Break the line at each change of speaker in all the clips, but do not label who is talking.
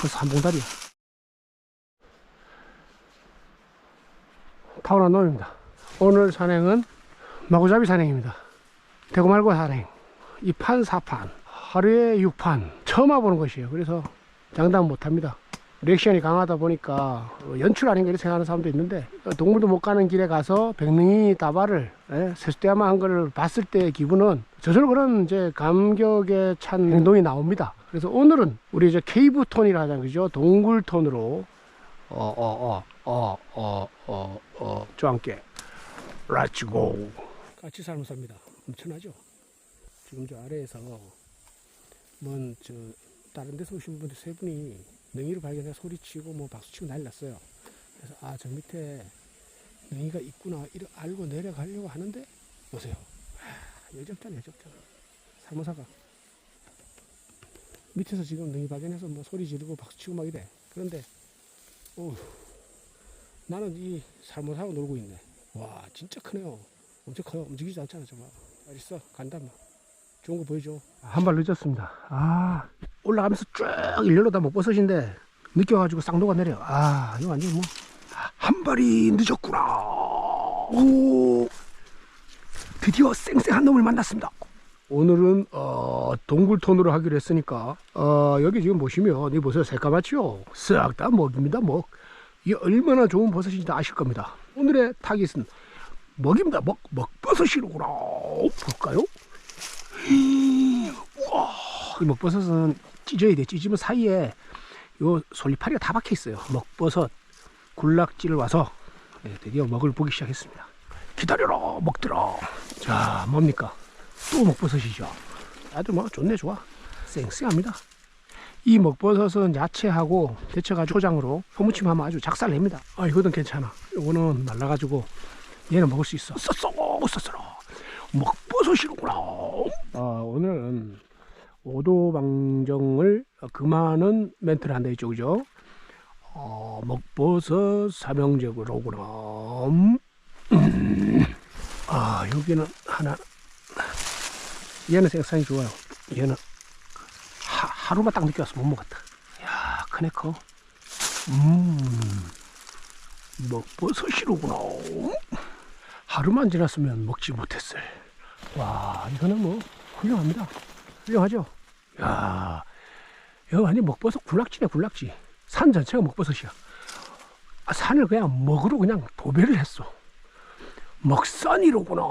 벌써 한 봉다리야. 타오나 노입니다. 오늘 산행은 마구잡이 산행입니다. 대구 말고 산행. 2판, 4판. 하루에 6판. 처음 와보는 것이에요. 그래서 장담 못 합니다. 리액션이 강하다 보니까 어, 연출 아닌가 이렇게 생각하는 사람도 있는데 어, 동물도 못 가는 길에 가서 백능이 다발을 예, 세수대야만 한걸 봤을 때의 기분은 저절로 그런 이제 감격에 찬 행동이 나옵니다. 그래서 오늘은 우리 이제 케이브 톤이라 하잖아요. 그죠? 동굴 톤으로 어, 어, 어, 어, 어, 어, 함께 go. 같이 살면 삽니다. 엄청나죠? 지금 저 아래에서 뭔저 다른 데서 오신 분들 세 분이 능이를 발견해 소리치고 뭐 박수치고 났어요. 그래서 아 저 밑에 능이가 있구나 이러 알고 내려가려고 하는데 보세요. 아, 여적잖아 여적잖아. 살모사가 밑에서 지금 능이 발견해서 뭐 소리 지르고 박수치고 막 이래. 그런데 어 나는 이 살모사하고 놀고 있네. 와 진짜 크네요. 엄청 커요. 움직이지 않잖아 정말. 어딨어? 간다 뭐. 좋은 거 보여줘. 한 발 늦었습니다. 아 올라가면서 쭉 일렬로다 못 버섯인데 느껴가지고 쌍도가 내려. 아 이거 완전 뭐 한 발이 늦었구나. 오 드디어 쌩쌩한 놈을 만났습니다. 오늘은 어, 동굴 톤으로 하기로 했으니까 어, 여기 지금 보시면 이 보세요 새까맣지요 싹다 먹입니다 먹 이게 얼마나 좋은 버섯인지 다 아실 겁니다 오늘의 타깃은 먹입니다 먹 먹버섯이로구나 볼까요 이 먹버섯은 찢어야 돼 찢으면 사이에 요 솔잎파리가 다 박혀 있어요 먹버섯 군락지를 와서 네, 드디어 먹을 보기 시작했습니다 기다려라 먹더라 자 뭡니까 또 먹버섯이죠. 아주 뭐 좋네 좋아. 쌩쌩합니다. 이 먹버섯은 야채하고 데쳐가지고 초장으로 소무침하면 아주 작살냅니다. 아 이거는 괜찮아. 이거는 말라가지고 얘는 먹을 수 있어. 썩썩 썩썩 먹버섯이로구나. 아 오늘은 오도 방정을 금하는 멘트를 한다 했죠, 그죠? 어, 먹버섯 삼형제로구나. 음. 아 여기는 하나 얘는 생산이 좋아요. 얘는 하, 하루만 딱 와서 못 먹었다. 야, 크네 커. 음, 먹버섯이로구나. 하루만 지났으면 먹지 못했을. 와, 이거는 뭐 훌륭합니다. 훌륭하죠? 야, 이거 완전 먹버섯 굴락지네 굴락지. 산 전체가 먹버섯이야. 아, 산을 그냥 먹으로 그냥 도배를 했어. 먹산이로구나.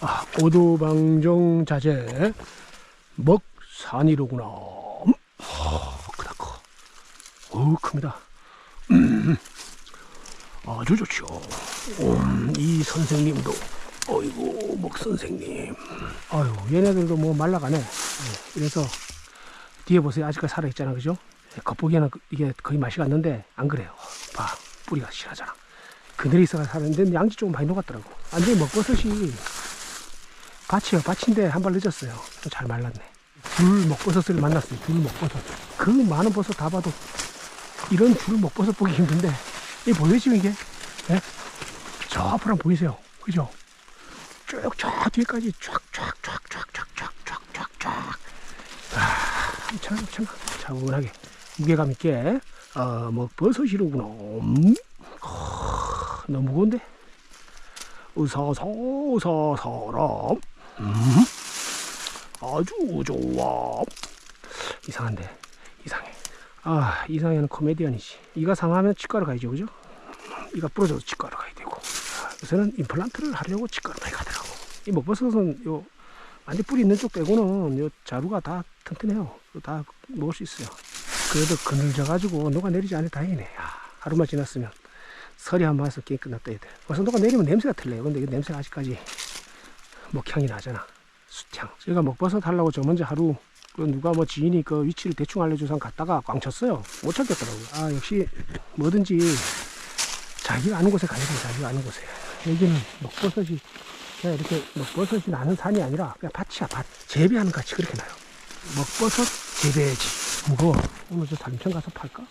아, 오도방정 자재 먹산이로구나. 아, 크다 커. 어우 큽니다. 음, 아주 좋죠. 음, 이 선생님도 어이구 먹 선생님. 아유 얘네들도 뭐 말라가네. 예, 이래서 뒤에 보세요 아직까지 살아 있잖아 그죠? 겉보기에는 그- 이게 거의 맛이 갔는데 안 그래요. 봐 뿌리가 실하잖아. 그늘이 있어가 사는데 양지 조금 많이 녹았더라고. 완전히 먹버섯이 밭이요. 밭인데 한 발 늦었어요. 잘 말랐네. 줄 먹버섯을 만났어요. 줄 먹버섯. 그 많은 버섯 다 봐도 이런 줄 먹버섯 보기 힘든데 이 보이죠 이게? 예? 저 앞으로 보이세요. 그죠? 쭉저 뒤에까지 쫙쫙쫙쫙쫙쫙쫙쫙쫙 아, 엄청 엄청 차분하게 무게감 있게 어, 먹버섯이로구나. 음? 아, 너무 무거운데? 으사서 으사서람 음? 아주 좋아 이상한데 이상해 아 이상해는 코미디언이지 이가 상하면 치과로 가야죠 그죠? 이가 부러져도 치과로 가야 되고 아, 요새는 임플란트를 하려고 많이 가더라고 이 먹버섯은 요 완전 뿌리 있는 쪽 빼고는 요 자루가 다 튼튼해요 다 먹을 수 있어요 그래도 그늘져 가지고 녹아 내리지 않아 다행이네 아, 하루만 지났으면 설이 한번 와서 게임 끝났다 해야 돼. 어선도가 내리면 냄새가 틀려요. 근데 이 냄새가 아직까지 먹향이 나잖아. 숯향. 제가 먹버섯 하려고 저 먼저 하루 그 누가 뭐 지인이 그 위치를 대충 알려줘서 갔다가 꽝 쳤어요. 못 찾겠더라고요. 아 역시 뭐든지 자기가 아는 곳에 가야 돼. 자기가 아는 곳에. 여기는 먹버섯이 그냥 이렇게 먹버섯이 나는 산이 아니라 그냥 밭이야 밭. 재배하는 것 같이 그렇게 나요. 먹버섯 재배지. 무거워. 오늘 저 담천 가서 팔까?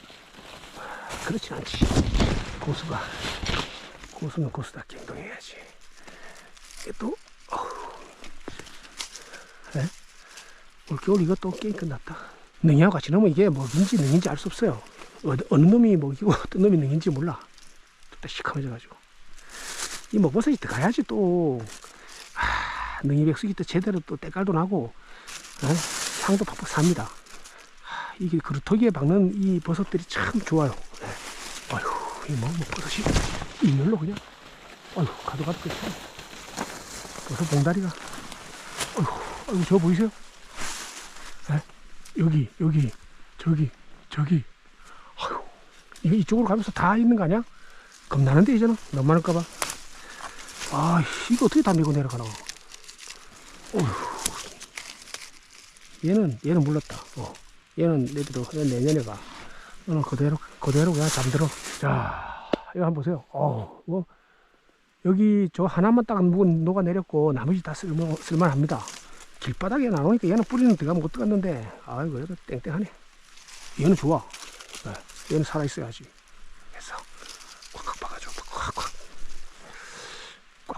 그렇진 않지. 고수가 고수는 고수답게 행동해야지. 이게 또 어휴. 네? 올겨울 또 게임 끝났다. 능이하고 같이 넣으면 이게 먹인지 능인지 알 수 없어요. 어, 어느 놈이 먹이고 어떤 놈이 능인지 몰라. 또 시커매져가지고. 이 먹버섯이 들어가야지 또, 아, 능이 백숙이 또 제대로 또 때깔도 나고, 어? 향도 팍팍 삽니다. 아, 이게 그루터기에 박는 이 버섯들이 참 좋아요. 네. 아휴, 이 뭐, 뭐 버섯이 일렬로 그냥, 아휴, 가도 가도 끝이 버섯 봉다리가, 아휴, 아이고, 저 보이세요? 네? 여기, 여기, 저기, 저기, 아휴, 이거 이쪽으로 가면서 다 있는 거 아니야? 겁나는데, 이제는? 너무 많을까봐. 아, 이거 어떻게 다 밀고 내려가나? 어휴. 얘는, 얘는 물렀다. 어. 얘는 내비도 내년에 가. 너는 그대로, 그대로 그냥 잠들어. 자, 이거 한번 보세요. 어 뭐, 여기 저 하나만 딱 묵은 녹아 내렸고, 나머지 다 쓸모, 쓸만합니다. 길바닥에 나오니까 얘는 뿌리는 들어가면 못 들어갔는데, 아이고, 얘도 땡땡하네. 얘는 좋아. 네, 얘는 살아있어야지. 그래서, 꽉꽉 박아줘. 꽉꽉.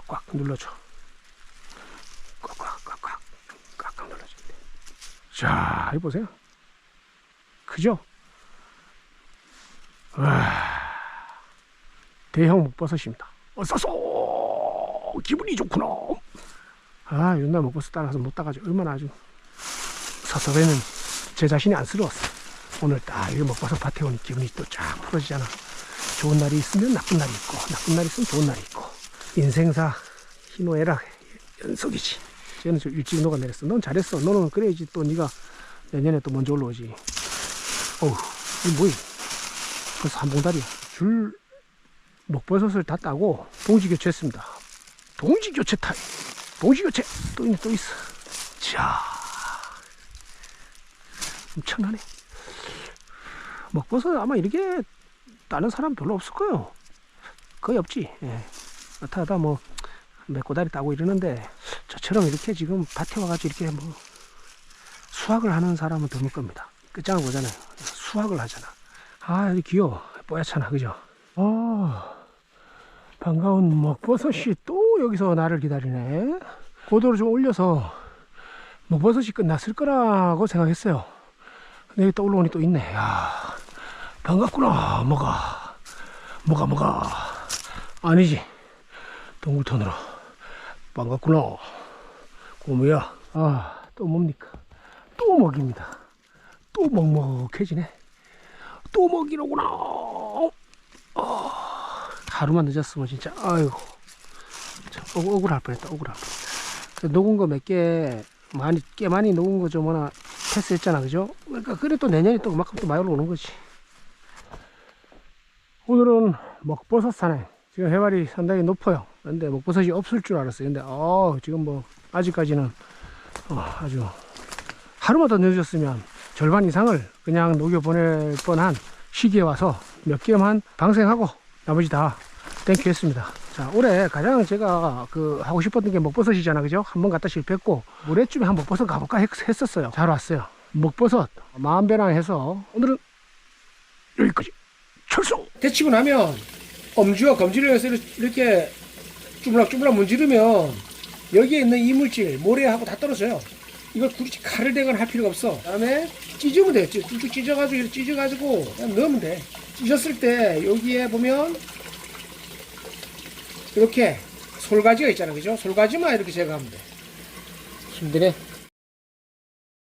꽉꽉 눌러줘. 꽉꽉, 꽉꽉. 꽉꽉 눌러줘. 자, 이 보세요. 그죠? 와, 대형 목버섯입니다. 어서서 기분이 좋구나. 아, 옛날 목버섯 따라서 못 따가지 얼마나 아주 섭섭해는 제 자신이 안쓰러웠어. 오늘 딱이 먹버섯 밭에 오니 기분이 또 쫙 풀어지잖아. 좋은 날이 있으면 나쁜 날이 있고, 나쁜 날이 있으면 좋은 날이 있고. 인생사 희노애락 연속이지. 쟤는 좀 일찍 녹아내렸어. 넌 잘했어. 너는 그래야지 또 네가 내년에 또 먼저 올라오지. 어우, 이 뭐야? 벌써 한 봉다리야. 줄 먹버섯을 다 따고 동지 교체했습니다. 동지 교체 타임. 동지 교체 또 있네 또 있어. 자, 엄청나네. 먹버섯 아마 이렇게 따는 사람 별로 없을 거예요. 거의 없지. 예. 어타다 뭐 메꼬다리 따고 이러는데 저처럼 이렇게 지금 밭에 와가지고 이렇게 뭐 수확을 하는 사람은 드물 겁니다. 끝장을 보잖아요. 수확을 하잖아. 아, 귀여워. 뽀얗잖아. 그죠? 아, 반가운 먹버섯이 또 여기서 나를 기다리네. 고도를 좀 올려서 먹버섯이 끝났을 거라고 생각했어요. 근데 여기 또 올라오니 또 있네. 야, 반갑구나. 뭐가. 뭐가, 뭐가. 아니지. 동굴턴으로. 반갑구나. 고무야. 아, 또 뭡니까? 또 먹입니다. 또 먹먹해지네. 또 먹이로구나. 어, 하루만 늦었으면 진짜, 아이고. 참, 억, 억울할 뻔했다, 억울할 뻔. 녹은 거 몇 개, 많이, 꽤 많이 녹은 거 좀 하나 패스했잖아, 그죠? 그러니까, 그래 또 내년에 또 그만큼 또 많이 올라오는 거지. 오늘은 먹버섯 산행. 지금 해발이 상당히 높아요. 근데 먹버섯이 없을 줄 알았어요. 근데, 어, 지금 뭐, 아직까지는, 어, 아주, 하루만 더 늦었으면 절반 이상을 그냥 녹여 보낼 뻔한 시기에 와서 몇 개만 방생하고 나머지 다 땡큐 했습니다. 자, 올해 가장 제가 그 하고 싶었던 게 먹버섯이잖아. 그죠? 한번 갔다 실패했고, 물에쯤에 한 먹버섯 가볼까 했, 했었어요. 잘 왔어요. 먹버섯, 마음배랑 해서 오늘은 여기까지. 철수! 데치고 나면 엄지와 검지를 해서 이렇게 쭈물락쭈물락 문지르면 여기에 있는 이물질, 모래하고 다 떨어져요. 이걸 굳이 칼을 대거나 할 필요가 없어. 그 다음에 찢으면 돼. 찢- 쭉쭉 찢어가지고 찢어가지고 그냥 넣으면 돼. 찢었을 때 여기에 보면 이렇게 솔가지가 있잖아, 그죠? 솔가지만 이렇게 제거하면 돼. 힘드네.